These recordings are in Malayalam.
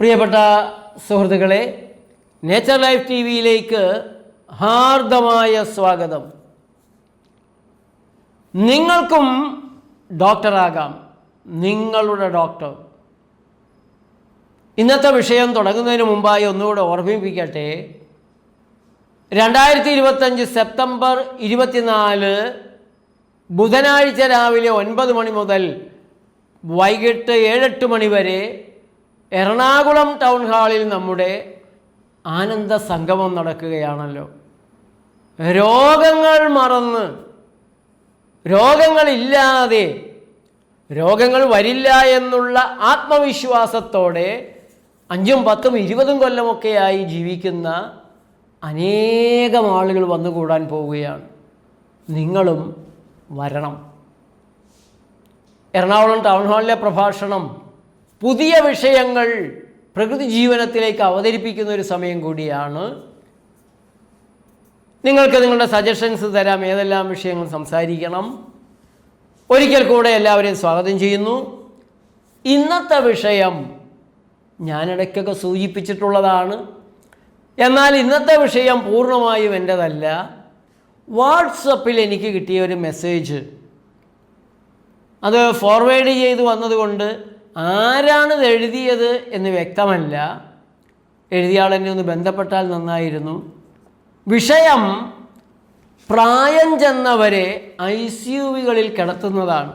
പ്രിയപ്പെട്ട സുഹൃത്തുക്കളെ നേച്ചർ ലൈഫ് ടി വിയിലേക്ക് ഹാർദമായ സ്വാഗതം. നിങ്ങൾക്കും ഡോക്ടറാകാം. നിങ്ങളുടെ ഡോക്ടർ. ഇന്നത്തെ വിഷയം തുടങ്ങുന്നതിന് മുമ്പായി ഒന്നുകൂടെ ഓർമ്മിപ്പിക്കട്ടെ. രണ്ടായിരത്തി ഇരുപത്തഞ്ച് സെപ്റ്റംബർ ഇരുപത്തിനാല് ബുധനാഴ്ച രാവിലെ ഒൻപത് മണി മുതൽ വൈകിട്ട് ഏഴെട്ട് മണി വരെ എറണാകുളം ടൗൺ ഹാളിൽ നമ്മുടെ ആനന്ദ സംഗമം നടക്കുകയാണല്ലോ. രോഗങ്ങൾ മറന്ന് രോഗങ്ങളില്ലാതെ രോഗങ്ങൾ വരില്ല എന്നുള്ള ആത്മവിശ്വാസത്തോടെ അഞ്ചും പത്തും ഇരുപതും കൊല്ലമൊക്കെയായി ജീവിക്കുന്ന അനേകം ആളുകൾ വന്നുകൂടാൻ പോവുകയാണ്. നിങ്ങളും വരണം. എറണാകുളം ടൗൺ ഹാളിലെ പ്രഭാഷണം പുതിയ വിഷയങ്ങൾ പ്രകൃതി ജീവനത്തിലേക്ക് അവതരിപ്പിക്കുന്ന ഒരു സമയം കൂടിയാണ്. നിങ്ങൾക്ക് നിങ്ങളുടെ സജഷൻസ് തരാം ഏതെല്ലാം വിഷയങ്ങൾ സംസാരിക്കണം. ഒരിക്കൽ കൂടെ എല്ലാവരെയും സ്വാഗതം ചെയ്യുന്നു. ഇന്നത്തെ വിഷയം ഞാനിടയ്ക്കൊക്കെ സൂചിപ്പിച്ചിട്ടുള്ളതാണ്. എന്നാൽ ഇന്നത്തെ വിഷയം പൂർണമായും എന്റെതല്ല വാട്സപ്പിൽ എനിക്ക് കിട്ടിയ ഒരു മെസ്സേജ്. അത് ഫോർവേഡ് ചെയ്ത് വന്നതുകൊണ്ട് ആരാണിത് എഴുതിയത് എന്ന് വ്യക്തമല്ല. എഴുതിയ ആളെന്നെ ഒന്ന് ബന്ധപ്പെട്ടാൽ നന്നായിരുന്നു. വിഷയം പ്രായം ചെന്നവരെ ഐ സി യുവികളിൽ കിടത്തുന്നതാണ്.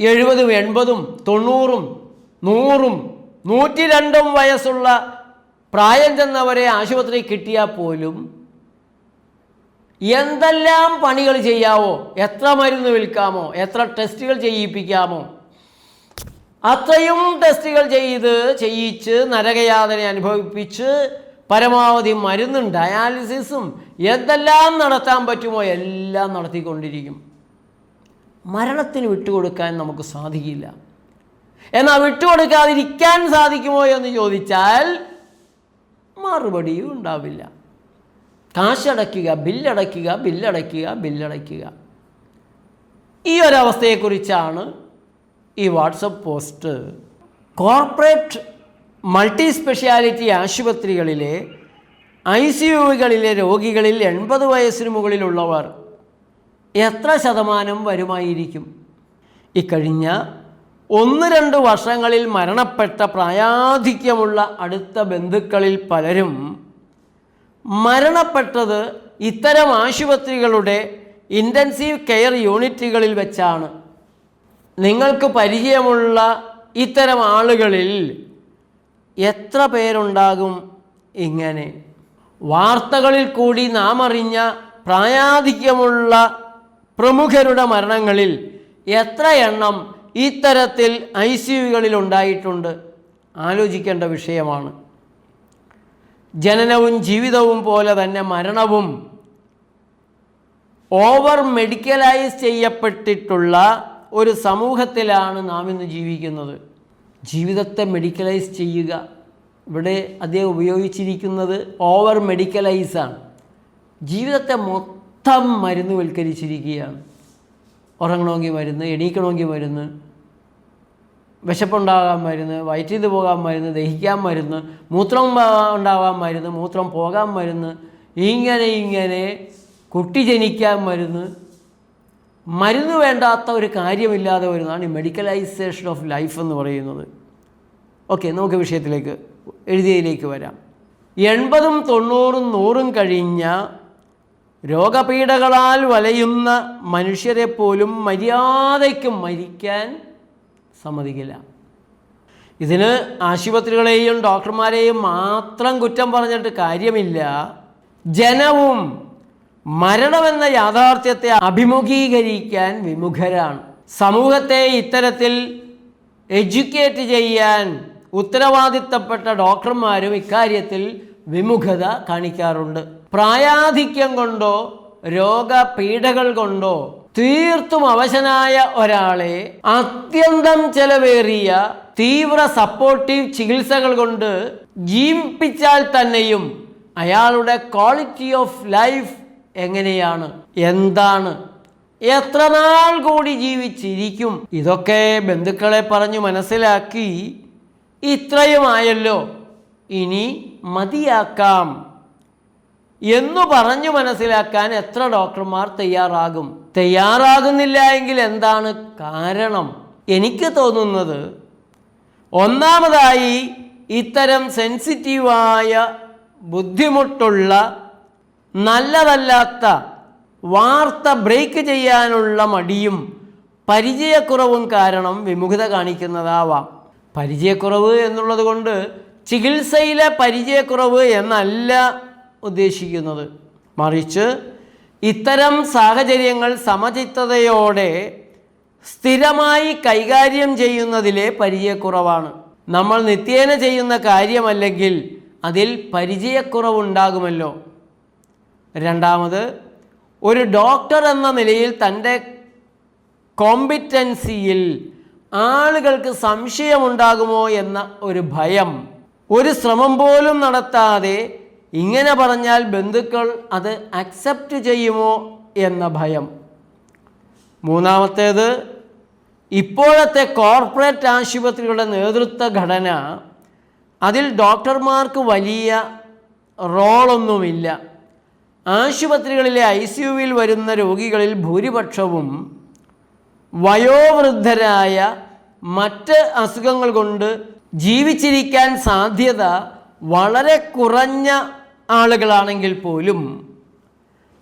എഴുപതും എൺപതും തൊണ്ണൂറും നൂറും നൂറ്റി രണ്ടും വയസ്സുള്ള പ്രായം ചെന്നവരെ ആശുപത്രി കിട്ടിയാൽ പോലും എന്തെല്ലാം പണികൾ ചെയ്യാമോ എത്ര മരുന്ന് വിൽക്കാമോ? എത്ര ടെസ്റ്റുകൾ ചെയ്യിപ്പിക്കാമോ? അത്രയും ടെസ്റ്റുകൾ ചെയ്ത് ചെയ്യിച്ച് നരകയാതന അനുഭവിപ്പിച്ച് പരമാവധി മരുന്നും ഡയാലിസിസും എന്തെല്ലാം നടത്താൻ പറ്റുമോ എല്ലാം നടത്തിക്കൊണ്ടിരിക്കും. മരണത്തിന് വിട്ടുകൊടുക്കാൻ നമുക്ക് സാധിക്കില്ല. എന്നാൽ വിട്ടുകൊടുക്കാതിരിക്കാൻ സാധിക്കുമോ എന്ന് ചോദിച്ചാൽ മറുപടിയും ഉണ്ടാവില്ല. കാശടയ്ക്കുക ബില്ലടയ്ക്കുക ബില്ലടയ്ക്കുക ബില്ലടയ്ക്കുക. ഈ ഒരവസ്ഥയെക്കുറിച്ചാണ് ഈ WhatsApp post. Corporate multi speciality ആശുപത്രികളിലെ ഐ സി യുകളിലെ രോഗികളിൽ എൺപത് വയസ്സിന് മുകളിലുള്ളവർ എത്ര ശതമാനം വരുമായിരിക്കും? ഇക്കഴിഞ്ഞ ഒന്ന് രണ്ട് വർഷങ്ങളിൽ മരണപ്പെട്ട പ്രായാധിക്യമുള്ള അടുത്ത ബന്ധുക്കളിൽ പലരും മരണപ്പെട്ടത് ഇത്തരം ആശുപത്രികളുടെ ഇന്റൻസീവ് കെയർ യൂണിറ്റുകളിൽ വെച്ചാണ്. നിങ്ങൾക്ക് പരിചയമുള്ള ഇത്തരം ആളുകളിൽ എത്ര പേരുണ്ടാകും ഇങ്ങനെ? വാർത്തകളിൽ കൂടി നാം അറിഞ്ഞ പ്രായാധിക്യമുള്ള പ്രമുഖരുടെ മരണങ്ങളിൽ എത്ര എണ്ണം ഇത്തരത്തിൽ ഐ സി യുകളിൽ ഉണ്ടായിട്ടുണ്ട്? ആലോചിക്കേണ്ട വിഷയമാണ്. ജനനവും ജീവിതവും പോലെ തന്നെ മരണവും ഓവർ മെഡിക്കലൈസ് ചെയ്യപ്പെട്ടിട്ടുള്ള ഒരു സമൂഹത്തിലാണ് നാം ഇന്ന് ജീവിക്കുന്നത്. ജീവിതത്തെ മെഡിക്കലൈസ് ചെയ്യുക. ഇവിടെ അദ്ദേഹം ഉപയോഗിച്ചിരിക്കുന്നത് ഓവർ മെഡിക്കലൈസാണ് ജീവിതത്തെ മൊത്തം മരുന്നുവൽക്കരിച്ചിരിക്കുകയാണ്. ഉറങ്ങണമെങ്കിൽ മരുന്ന് എണീക്കണമെങ്കിൽ മരുന്ന് വിശപ്പുണ്ടാകാൻ മരുന്ന് വയറ്റിൽ പോകാൻ മരുന്ന് ദഹിക്കാൻ മരുന്ന് മൂത്രം ഉണ്ടാകാൻ മരുന്ന് മൂത്രം പോകാൻ മരുന്ന് ഇങ്ങനെ ഇങ്ങനെ കുട്ടി ജനിക്കാൻ മരുന്ന്. മരുന്ന് വേണ്ടാത്ത ഒരു കാര്യമില്ലാതെ വരുന്നതാണ് ഈ മെഡിക്കലൈസേഷൻ ഓഫ് ലൈഫ് എന്ന് പറയുന്നത്. ഓക്കെ നമുക്ക് വിഷയത്തിലേക്ക് എഴുതിയതിലേക്ക് വരാം. എൺപതും തൊണ്ണൂറും നൂറും കഴിഞ്ഞ രോഗപീഠകളാൽ വലയുന്ന മനുഷ്യരെ പോലും മര്യാദയ്ക്ക് മരിക്കാൻ സമ്മതിക്കില്ല. ഇതിന് ആശുപത്രികളെയും ഡോക്ടർമാരെയും മാത്രം കുറ്റം പറഞ്ഞിട്ട് കാര്യമില്ല. ജനവും മരണമെന്ന യാഥാർത്ഥ്യത്തെ അഭിമുഖീകരിക്കാൻ വിമുഖരാണ്. സമൂഹത്തെ ഇത്തരത്തിൽ എഡ്യൂക്കേറ്റ് ചെയ്യാൻ ഉത്തരവാദിത്തപ്പെട്ട ഡോക്ടർമാരും ഇക്കാര്യത്തിൽ വിമുഖത കാണിക്കാറുണ്ട്. പ്രായാധിക്യം കൊണ്ടോ രോഗപീഠകൾ കൊണ്ടോ തീർത്തും അവശനായ ഒരാളെ അത്യന്തം ചെലവേറിയ തീവ്ര സപ്പോർട്ടീവ് ചികിത്സകൾ കൊണ്ട് ജീവിപ്പിച്ചാൽ തന്നെയും അയാളുടെ ക്വാളിറ്റി ഓഫ് ലൈഫ് എങ്ങനെയാണ്? എന്താണ്? എത്ര നാൾ കൂടി ജീവിച്ചിരിക്കും? ഇതൊക്കെ ബന്ധുക്കളെ പറഞ്ഞു മനസ്സിലാക്കി ഇത്രയുമായല്ലോ. ഇനി മതിയാക്കാം. എന്നു പറഞ്ഞു മനസ്സിലാക്കാൻ എത്ര ഡോക്ടർമാർ തയ്യാറാകും? തയ്യാറാകുന്നില്ല എങ്കിൽ എന്താണ് കാരണം? എനിക്ക് തോന്നുന്നത് ഒന്നാമതായി ഇത്തരം സെൻസിറ്റീവായ ബുദ്ധിമുട്ടുള്ള നല്ലതല്ലാത്ത വാർത്ത ബ്രേക്ക് ചെയ്യാനുള്ള മടിയും പരിചയക്കുറവും കാരണം വിമുഖത കാണിക്കുന്നതാവാം. പരിചയക്കുറവ് എന്നുള്ളത് കൊണ്ട് ചികിത്സയിലെ പരിചയക്കുറവ് എന്നല്ല ഉദ്ദേശിക്കുന്നത്. മറിച്ച് ഇത്തരം സാഹചര്യങ്ങൾ സമചിത്തതയോടെ സ്ഥിരമായി കൈകാര്യം ചെയ്യുന്നതിലെ പരിചയക്കുറവാണ്. നമ്മൾ നിത്യേന ചെയ്യുന്ന കാര്യമല്ലെങ്കിൽ അതിൽ പരിചയക്കുറവുണ്ടാകുമല്ലോ. രണ്ടാമത് ഒരു ഡോക്ടർ എന്ന നിലയിൽ തന്റെ കോമ്പിറ്റൻസിയിൽ ആളുകൾക്ക് സംശയമുണ്ടാകുമോ എന്ന ഒരു ഭയം ഒരു ശ്രമം പോലും നടത്താതെ ഇങ്ങനെ പറഞ്ഞാൽ ബന്ധുക്കൾ അത് അക്സെപ്റ്റ് ചെയ്യുമോ എന്ന ഭയം. മൂന്നാമത്തേത് ഇപ്പോഴത്തെ കോർപ്പറേറ്റ് ആശുപത്രികളുടെ നേതൃത്വ ഘടന അതിൽ ഡോക്ടർമാർക്ക് വലിയ റോളൊന്നുമില്ല. ആശുപത്രികളിലെ ഐ സി യുവിൽ വരുന്ന രോഗികളിൽ ഭൂരിപക്ഷവും വയോവൃദ്ധരായ മറ്റ് അസുഖങ്ങൾ കൊണ്ട് ജീവിച്ചിരിക്കാൻ സാധ്യത വളരെ കുറഞ്ഞ ആളുകളാണെങ്കിൽ പോലും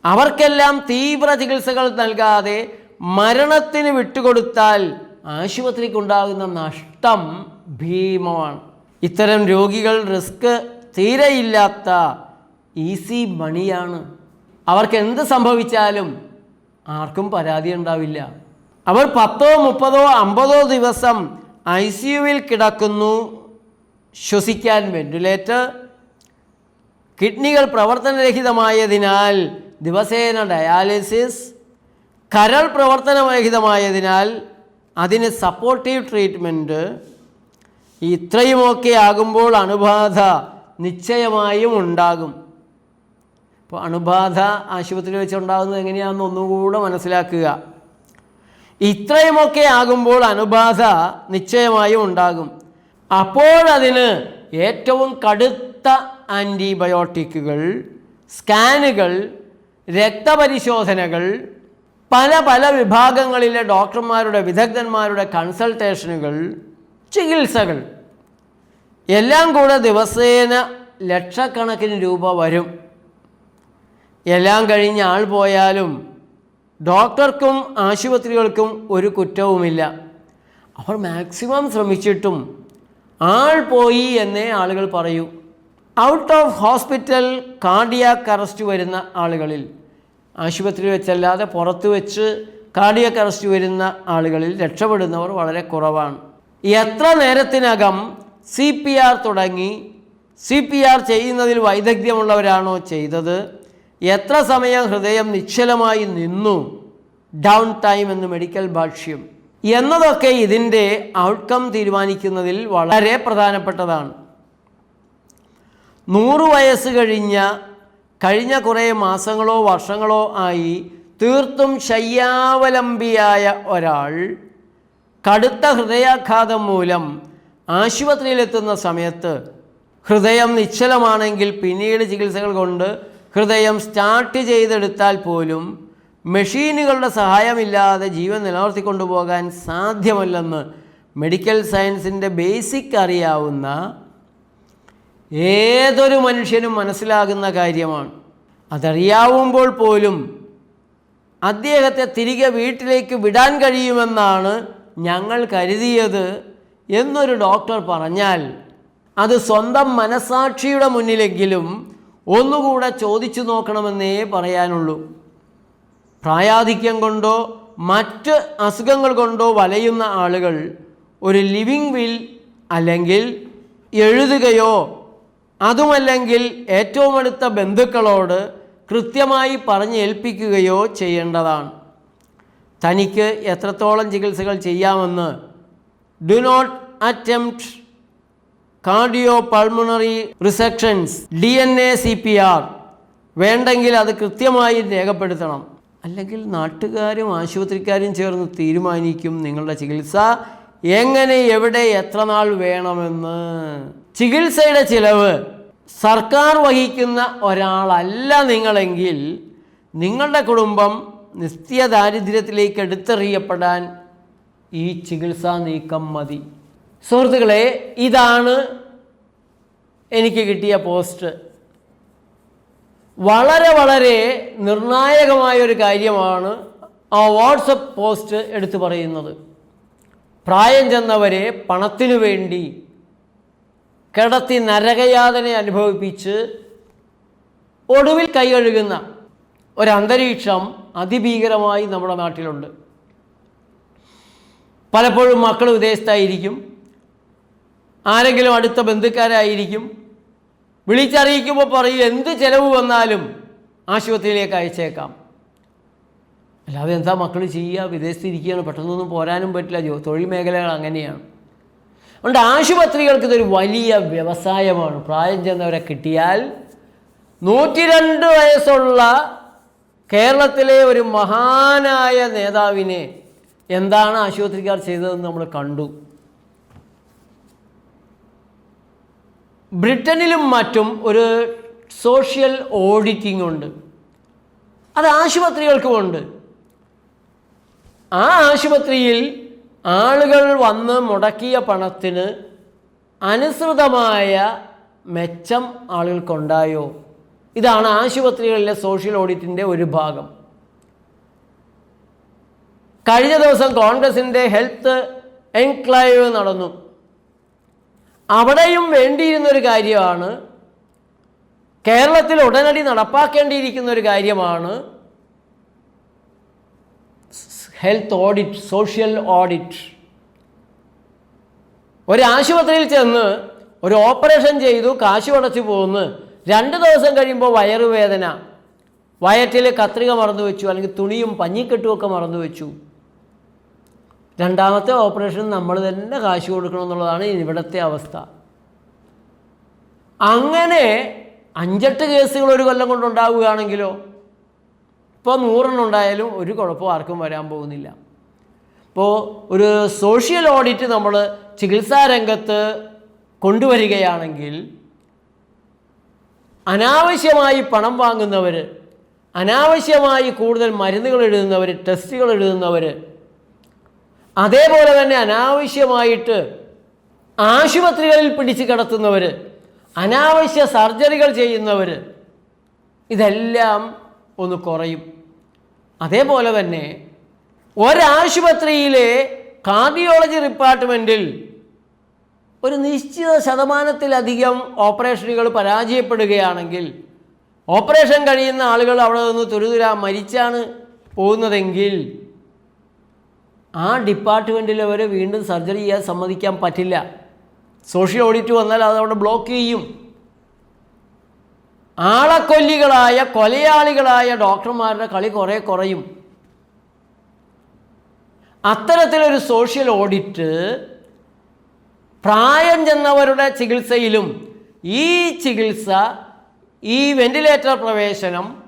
അവർക്കെല്ലാം തീവ്ര ചികിത്സകൾ നൽകാതെ മരണത്തിന് വിട്ടുകൊടുത്താൽ ആശുപത്രിക്കുണ്ടാകുന്ന നഷ്ടം ഭീമമാണ്. ഇത്തരം രോഗികൾ റിസ്ക് തീരെയില്ലാത്ത ഈസി മണിയാണ്. അവർക്ക് എന്ത് സംഭവിച്ചാലും ആർക്കും പരാതി ഉണ്ടാവില്ല. അവർ പത്തോ മുപ്പതോ അമ്പതോ ദിവസം ഐ സി കിടക്കുന്നു. ശ്വസിക്കാൻ വെന്റിലേറ്റർ കിഡ്നികൾ പ്രവർത്തനരഹിതമായതിനാൽ ദിവസേന ഡയാലിസിസ് കരൾ പ്രവർത്തനരഹിതമായതിനാൽ അതിന് സപ്പോർട്ടീവ് ട്രീറ്റ്മെന്റ് ഇത്രയുമൊക്കെ ആകുമ്പോൾ അണുബാധ നിശ്ചയമായും ഉണ്ടാകും. അപ്പോൾ അണുബാധ ആശുപത്രിയിൽ വെച്ചുണ്ടാകുന്നത് എങ്ങനെയാണെന്ന് ഒന്നുകൂടെ മനസ്സിലാക്കുക. ഇത്രയുമൊക്കെ ആകുമ്പോൾ അണുബാധ നിശ്ചയമായും ഉണ്ടാകും. അപ്പോഴതിന് ഏറ്റവും കടുത്ത ആന്റിബയോട്ടിക്കുകൾ സ്കാനുകൾ രക്തപരിശോധനകൾ പല പല വിഭാഗങ്ങളിലെ ഡോക്ടർമാരുടെ വിദഗ്ധന്മാരുടെ കൺസൾട്ടേഷനുകൾ ചികിത്സകൾ. എല്ലാം കൂടെ ദിവസേന ലക്ഷക്കണക്കിന് രൂപ വരും. എല്ലാം കഴിഞ്ഞ ആൾ പോയാലും ഡോക്ടർക്കും ആശുപത്രികൾക്കും ഒരു കുറ്റവുമില്ല. അവർ മാക്സിമം ശ്രമിച്ചിട്ടും ആൾ പോയി എന്നേ ആളുകൾ പറയൂ. Out of hospital cardiac arrest വരുന്ന ആളുകളിൽ ആശുപത്രിയിൽ വെച്ചല്ലാതെ പുറത്ത് വെച്ച് കാർഡിയാക്ക് അറസ്റ്റ് വരുന്ന ആളുകളിൽ രക്ഷപ്പെടുന്നവർ വളരെ കുറവാണ്. എത്ര നേരത്തിനകം സി പി ആർ തുടങ്ങി സി പി ആർ ചെയ്യുന്നതിൽ വൈദഗ്ധ്യമുള്ളവരാണോ ചെയ്തത്? എത്ര സമയം ഹൃദയം നിശ്ചലമായി നിന്നു? ഡൗൺ ടൈം എന്ന് മെഡിക്കൽ ഭാഷ്യം. എന്നതൊക്കെ ഇതിന്റെ ഔട്ട്കം തീരുമാനിക്കുന്നതിൽ വളരെ പ്രധാനപ്പെട്ടതാണ്. നൂറ് വയസ്സ് കഴിഞ്ഞ കഴിഞ്ഞ കുറേ മാസങ്ങളോ വർഷങ്ങളോ ആയി തീർത്തും ശയ്യാവലംബിയായ ഒരാൾ കടുത്ത ഹൃദയാഘാതം മൂലം ആശുപത്രിയിലെത്തുന്ന സമയത്ത് ഹൃദയം നിശ്ചലമാണെങ്കിൽ പിന്നീട് ചികിത്സകൾ കൊണ്ട് ഹൃദയം സ്റ്റാർട്ട് ചെയ്തെടുത്താൽ പോലും മെഷീനുകളുടെ സഹായമില്ലാതെ ജീവൻ നിലനിർത്തിക്കൊണ്ടുപോകാൻ സാധ്യമല്ലെന്ന് മെഡിക്കൽ സയൻസിന്റെ ബേസിക് അറിയാവുന്ന ഏതൊരു മനുഷ്യനും മനസ്സിലാകുന്ന കാര്യമാണ്. അതറിയാവുമ്പോൾ പോലും അദ്ദേഹത്തെ തിരികെ വീട്ടിലേക്ക് വിടാൻ കഴിയുമെന്നാണ് ഞങ്ങൾ കരുതിയത് എന്നൊരു ഡോക്ടർ പറഞ്ഞാൽ അത് സ്വന്തം മനസാക്ഷിയുടെ മുന്നിലെങ്കിലും ഒന്നുകൂടെ ചോദിച്ചു നോക്കണമെന്നേ പറയാനുള്ളൂ. പ്രായാധിക്യം കൊണ്ടോ മറ്റ് അസുഖങ്ങൾ കൊണ്ടോ വലയുന്ന ആളുകൾ ഒരു ലിവിങ് വിൽ അല്ലെങ്കിൽ എഴുതുകയോ അതുമല്ലെങ്കിൽ ഏറ്റവും അടുത്ത ബന്ധുക്കളോട് കൃത്യമായി പറഞ്ഞേൽപ്പിക്കുകയോ ചെയ്യേണ്ടതാണ്. തനിക്ക് എത്രത്തോളം ചികിത്സകൾ ചെയ്യാമെന്ന് do not attempt cardio pulmonary resuscitation D N A C P R വേണ്ടെങ്കിൽ അത് കൃത്യമായി രേഖപ്പെടുത്തണം. അല്ലെങ്കിൽ നാട്ടുകാരും ആശുപത്രിക്കാരും ചേർന്ന് തീരുമാനിക്കും നിങ്ങളുടെ ചികിത്സ എങ്ങനെ എവിടെ എത്ര നാൾ വേണമെന്ന്. ചികിത്സയുടെ ചിലവ്. സർക്കാർ വഹിക്കുന്ന ഒരാളല്ല നിങ്ങളെങ്കിൽ നിങ്ങളുടെ കുടുംബം നിത്യ ദാരിദ്ര്യത്തിലേക്ക് എടുത്തെറിയപ്പെടാൻ ഈ ചികിത്സാ നീക്കം മതി. സുഹൃത്തുക്കളെ ഇതാണ് എനിക്ക് കിട്ടിയ പോസ്റ്റ്. വളരെ വളരെ നിർണായകമായ ഒരു കാര്യമാണ് ആ വാട്സപ്പ് പോസ്റ്റ് എടുത്തു പറയുന്നത്. പ്രായം ചെന്നവരെ പണത്തിനു വേണ്ടി കിടത്തി നരകയാതന അനുഭവിപ്പിച്ച് ഒടുവിൽ കൈകഴുകുന്ന ഒരന്തരീക്ഷം അതിഭീകരമായി നമ്മുടെ നാട്ടിലുണ്ട്. പലപ്പോഴും മക്കൾ വിദേശത്തായിരിക്കും ആരെങ്കിലും അടുത്ത ബന്ധുക്കാരായിരിക്കും. വിളിച്ചറിയിക്കുമ്പോൾ പറയും എന്ത് ചിലവ് വന്നാലും ആശുപത്രിയിലേക്ക് അയച്ചേക്കാം. അല്ലാതെ എന്താ മക്കൾ ചെയ്യുക? വിദേശത്തിരിക്കുകയാണ് പെട്ടെന്നൊന്നും പോരാനും പറ്റില്ല. തൊഴിൽ മേഖലകൾ അങ്ങനെയാണ്. അതുകൊണ്ട് ആശുപത്രികൾക്ക് ഇതൊരു വലിയ വ്യവസായമാണ്. പ്രായം ചെന്നവരെ കിട്ടിയാൽ നൂറ്റി രണ്ട് വയസ്സുള്ള കേരളത്തിലെ ഒരു മഹാനായ നേതാവിനെ എന്താണ് ആശുപത്രിക്കാർ ചെയ്തതെന്ന് നമ്മൾ കണ്ടു. ബ്രിട്ടനിലും മറ്റും ഒരു സോഷ്യൽ ഓഡിറ്റിംഗ് ഉണ്ട്. അത് ആശുപത്രികൾക്കുമുണ്ട് ആ ആശുപത്രിയിൽ ആളുകൾ വന്ന് മുടക്കിയ പണത്തിന് അനുസൃതമായ മെച്ചം ആളുകൾക്കുണ്ടായോ? ഇതാണ് ആശുപത്രികളിലെ സോഷ്യൽ ഓഡിറ്റിന്റെ ഒരു ഭാഗം. കഴിഞ്ഞ ദിവസം കോൺഗ്രസിന്റെ ഹെൽത്ത് എൻക്ലൈവ് നടന്നു. അവിടെയും വേണ്ടിയിരുന്നൊരു കാര്യമാണ് കേരളത്തിൽ ഉടനടി നടപ്പാക്കേണ്ടിയിരിക്കുന്ന ഒരു കാര്യമാണ് ഹെൽത്ത് ഓഡിറ്റ് സോഷ്യൽ ഓഡിറ്റ്. ഒരു ആശുപത്രിയിൽ ചെന്ന് ഒരു ഓപ്പറേഷൻ ചെയ്തു കാശ് അടച്ചു പോകുന്നു രണ്ട് ദിവസം കഴിയുമ്പോൾ വയറുവേദന. വയറ്റിൽ കത്രിക മറന്നു വെച്ചു അല്ലെങ്കിൽ തുണിയും പഞ്ഞിക്കെട്ടുമൊക്കെ മറന്നു വെച്ചു. രണ്ടാമത്തെ ഓപ്പറേഷൻ നമ്മൾ തന്നെ കാശ് കൊടുക്കണം എന്നുള്ളതാണ് ഇവിടുത്തെ അവസ്ഥ. അങ്ങനെ അഞ്ചെട്ട് കേസുകൾ ഒരു കൊല്ലം കൊണ്ടുണ്ടാവുകയാണെങ്കിലോ ഇപ്പോൾ നൂറെണ്ണം ഉണ്ടായാലും ഒരു കുഴപ്പവും ആർക്കും വരാൻ പോകുന്നില്ല. ഇപ്പോൾ ഒരു സോഷ്യൽ ഓഡിറ്റ് നമ്മൾ ചികിത്സാ രംഗത്ത് കൊണ്ടുവരികയാണെങ്കിൽ അനാവശ്യമായി പണം വാങ്ങുന്നവർ അനാവശ്യമായി കൂടുതൽ മരുന്നുകൾ എഴുതുന്നവർ ടെസ്റ്റുകൾ എഴുതുന്നവർ അതേപോലെ തന്നെ അനാവശ്യമായിട്ട് ആശുപത്രികളിൽ പിടിച്ച് കിടത്തുന്നവർ അനാവശ്യ സർജറികൾ ചെയ്യുന്നവർ ഇതെല്ലാം ഒന്ന് കുറയും. അതേപോലെ തന്നെ ഒരാശുപത്രിയിലെ കാർഡിയോളജി ഡിപ്പാർട്ട്മെന്റിൽ ഒരു നിശ്ചിത ശതമാനത്തിലധികം ഓപ്പറേഷനുകൾ പരാജയപ്പെടുകയാണെങ്കിൽ ഓപ്പറേഷൻ കഴിയുന്ന ആളുകൾ അവിടെ നിന്ന് തുരുതുരാ മരിച്ചാണ് പോകുന്നതെങ്കിൽ ആ ഡിപ്പാർട്ട്മെന്റിൽ അവർ വീണ്ടും സർജറി ചെയ്യാൻ സമ്മതിക്കാൻ പറ്റില്ല. സോഷ്യൽ ഓഡിറ്റ് വന്നാൽ അത് അവിടെ ബ്ലോക്ക് ചെയ്യും. ആളക്കൊല്ലികളായ കൊലയാളികളായ ഡോക്ടർമാരുടെ കളി കുറേ കുറയും. അത്തരത്തിലൊരു സോഷ്യൽ ഓഡിറ്റ് പ്രായം ചെന്നവരുടെ ചികിത്സയിലും ഈ ചികിത്സ ഈ വെന്റിലേറ്റർ പ്രവേശനം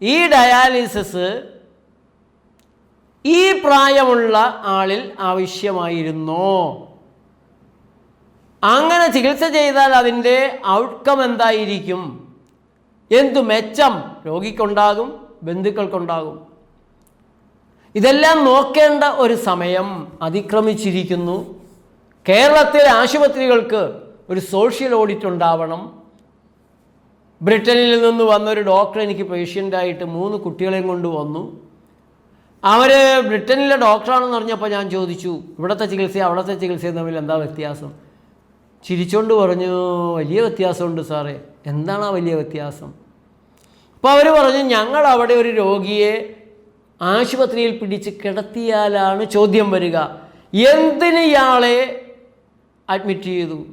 ഈ ഡയാലിസിസ് ഈ പ്രായമുള്ള ആളിൽ ആവശ്യമായിരുന്നോ. അങ്ങനെ ചികിത്സ ചെയ്താൽ അതിന്റെ ഔട്ട്കം എന്തായിരിക്കും? എന്തു മെച്ചം രോഗിക്കുണ്ടാകും ബന്ധുക്കൾക്കുണ്ടാകും. ഇതെല്ലാം നോക്കേണ്ട ഒരു സമയം അതിക്രമിച്ചിരിക്കുന്നു. കേരളത്തിലെ ആശുപത്രികൾക്ക് ഒരു സോഷ്യൽ ഓഡിറ്റ് ഉണ്ടാവണം. ബ്രിട്ടനിൽ നിന്ന് വന്നൊരു ഡോക്ടർ എനിക്ക് പേഷ്യന്റായിട്ട് മൂന്ന് കുട്ടികളെയും കൊണ്ട് വന്നു. അവർ ബ്രിട്ടനിലെ ഡോക്ടറാണെന്ന് പറഞ്ഞപ്പോൾ ഞാൻ ചോദിച്ചു ഇവിടുത്തെ ചികിത്സയും അവിടുത്തെ ചികിത്സയും തമ്മിൽ എന്താ വ്യത്യാസം? ചിരിച്ചുകൊണ്ട് പറഞ്ഞു വലിയ വ്യത്യാസമുണ്ട് സാറേ. എന്താണ് ആ വലിയ വ്യത്യാസം? അപ്പോൾ അവർ പറഞ്ഞു ഞങ്ങൾ അവിടെ ഒരു രോഗിയെ ആശുപത്രിയിൽ പിടിച്ച് കിടത്തിയാലാണ് ചോദ്യം വരിക. എന്തിന് ഇയാളെ അഡ്മിറ്റ് ചെയ്തു?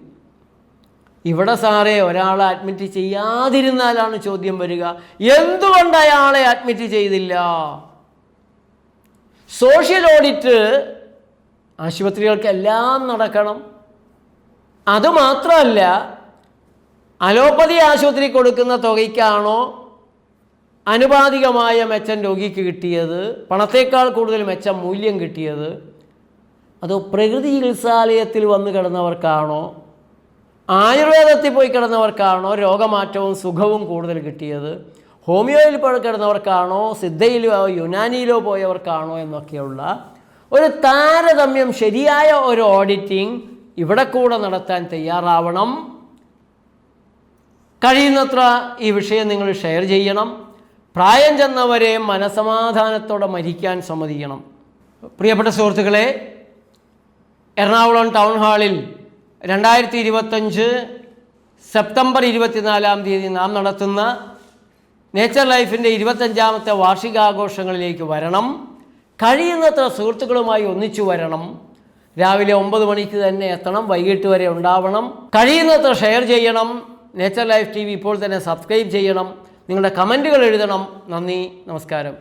ഇവിടെ സാറേ ഒരാളെ അഡ്മിറ്റ് ചെയ്യാതിരുന്നാലാണ് ചോദ്യം വരിക. എന്തുകൊണ്ട് അയാളെ അഡ്മിറ്റ് ചെയ്തില്ല? സോഷ്യൽ ഓഡിറ്റ് ആശുപത്രികൾക്കെല്ലാം നടക്കണം. അതുമാത്രമല്ല അലോപ്പതി ആശുപത്രി കൊടുക്കുന്ന തുകയ്ക്കാണോ അനുപാതികമായ മെച്ചം രോഗിക്ക് കിട്ടിയത് പണത്തേക്കാൾ കൂടുതൽ മെച്ചം മൂല്യം കിട്ടിയത് അതോ പ്രകൃതി ചികിത്സാലയത്തിൽ വന്ന് കിടന്നവർക്കാണോ ആയുർവേദത്തിൽ പോയി കിടന്നവർക്കാണോ രോഗമാറ്റവും സുഖവും കൂടുതൽ കിട്ടിയത് ഹോമിയോയിൽ പോയി കിടന്നവർക്കാണോ സിദ്ധയിലോ യുനാനിയിലോ പോയവർക്കാണോ എന്നൊക്കെയുള്ള ഒരു താരതമ്യം ശരിയായ ഒരു ഓഡിറ്റിംഗ് ഇവിടെ കൂടെ നടത്താൻ തയ്യാറാവണം. കഴിയുന്നത്ര ഈ വിഷയം നിങ്ങൾ ഷെയർ ചെയ്യണം. പ്രായം ചെന്നവരെ മനസമാധാനത്തോടെ മരിക്കാൻ സമ്മതിക്കണം. പ്രിയപ്പെട്ട സുഹൃത്തുക്കളെ എറണാകുളം ടൗൺ ഹാളിൽ രണ്ടായിരത്തി ഇരുപത്തഞ്ച് സെപ്റ്റംബർ ഇരുപത്തിനാലാം തീയതി നാം നടത്തുന്ന നേച്ചർ ലൈഫിന്റെ ഇരുപത്തഞ്ചാമത്തെ വാർഷികാഘോഷങ്ങളിലേക്ക് വരണം. കഴിയുന്നത്ര സുഹൃത്തുക്കളുമായി ഒന്നിച്ചു വരണം. രാവിലെ ഒമ്പത് മണിക്ക് തന്നെ എത്തണം. വൈകിട്ട് വരെ ഉണ്ടാവണം. കഴിയുന്നത്ര ഷെയർ ചെയ്യണം. നേച്ചർ ലൈഫ് ടി ഇപ്പോൾ തന്നെ സബ്സ്ക്രൈബ് ചെയ്യണം. നിങ്ങളുടെ കമന്റുകൾ എഴുതണം. നന്ദി നമസ്കാരം.